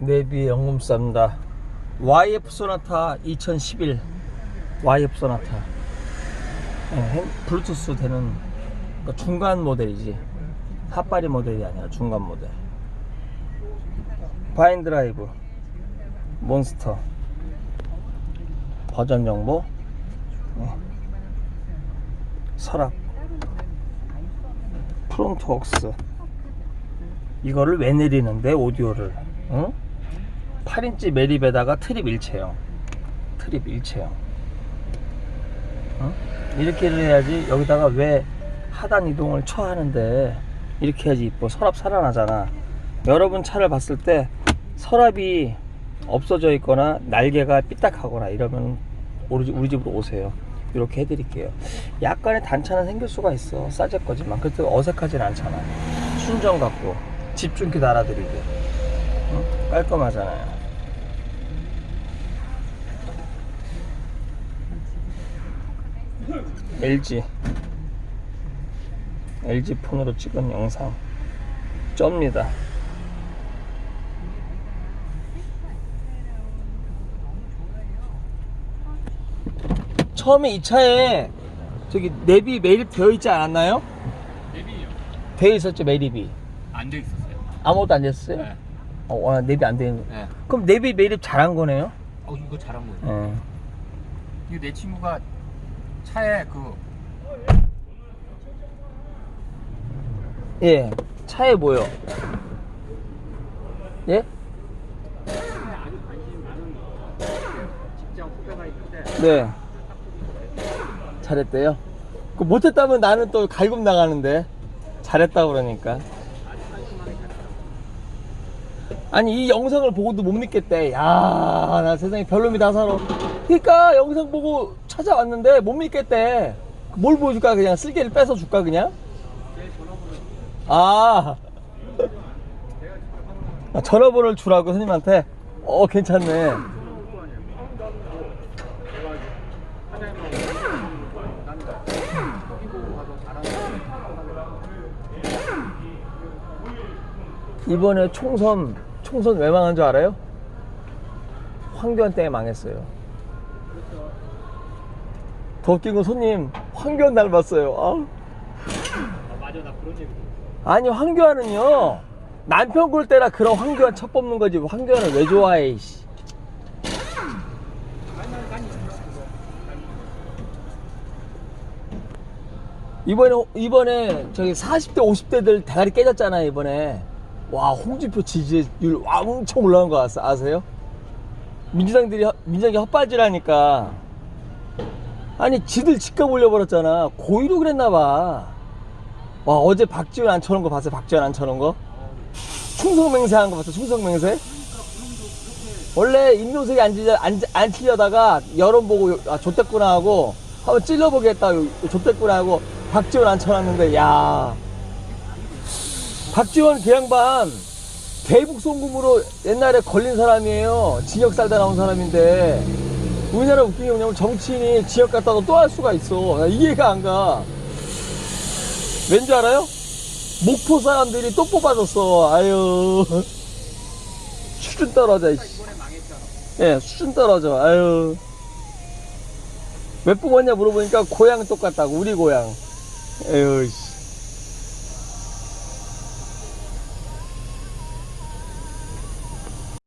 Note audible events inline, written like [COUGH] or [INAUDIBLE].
네비 영음쌉니다. YF 소나타 2011 YF 소나타. 네, 핸- 블루투스 되는 그러니까 중간 모델이지. 핫바리 모델이 아니라 중간 모델. 바인 드라이브. 몬스터. 버전 정보. 네. 서랍 프론트 웍스. 이거를 왜 내리는데 오디오를? 응? 8인치 매립에다가 트립 일체형. 트립 일체형. 응? 이렇게 해야지 여기다가 왜 하단 이동을 처하는데 이렇게 해야지 이뻐. 서랍 살아나잖아. 여러분 차를 봤을 때 서랍이 없어져 있거나 날개가 삐딱하거나 이러면 우리, 집으로 오세요. 이렇게 해드릴게요. 약간의 단차는 생길 수가 있어. 싸제 거지만 그래도 어색하진 않잖아. 순정 갖고 집중기 달아드리게. 응? 깔끔하잖아요 LG LG 폰으로 찍은 영상 쩝니다 처음에 이 차에 저기 내비 매립 되어 있지 않았나요? 내비요. 되어 있었죠 매립이 안돼 있었어요. 아무것도 안 됐어요? 네. 어, 와, 내비 안 되는 네. 그럼 내비 매립 잘한 거네요? 어 이거 잘한 거예요. 예. 이거 내 친구가 차에 그 예. 차에 뭐요? 예? 네. 잘했대요. 그 못했다면 나는 또 갈굼 나가는데 잘했다 그러니까. 아니 이 영상을 보고도 못 믿겠대. 야, 나 세상에 별놈이다 살아. 그러니까 영상 보고 찾아왔는데 못 믿겠대. 뭘 보여줄까 그냥 쓸개를 뺏어 줄까 그냥? 아. [LAUGHS] 아, 전화번호를 주라고 선생님한테. 어 괜찮네. 이번에 총선 총선 왜 망한 줄 알아요? 황교안 때문에 망했어요. 더 웃긴 건 손님 황교안 닮았어요. 아. 맞아 나 그런 얘기. 아니 황교안은요 남편 굴 때라 그런 황교안 첫 뽑는 거지 황교안을 왜 좋아해? 이씨. 이번에 이번에 저기 40대 50대들 대가리 깨졌잖아요 이번에 와 홍준표 지지율 엄청 올라간 거 아세- 아세요? 민주당들이 헛- 민주당이 헛발질하니까 아니 지들 집값 올려버렸잖아. 고의로 그랬나봐. 와 어제 박지원 안 쳐놓은 거 봤어요? 박지원 안 쳐놓은 거? 충성맹세 한 거 봤어 충성맹세? 원래 임명석이 찔려다가 여론 보고 아 좆됐구나 하고 한번 찔러보겠다. 좆됐구나 하고 박지원 안 쳐놨는데 야. 박지원 그 양반 대북 송금으로 옛날에 걸린 사람이에요. 징역 살다 나온 사람인데 우리나라 웃긴 게 뭐냐면 정치인이 징역 갔다가 또할 수가 있어 나 이해가 안 가 왠지 알아요? 목포 사람들이 또 뽑아줬어. 아유. [LAUGHS] 수준 떨어져, 이씨. 예, 수준 떨어져. 아유. 왜 뽑았냐 물어보니까 고향 똑같다고, 우리 고향. 에휴, 씨.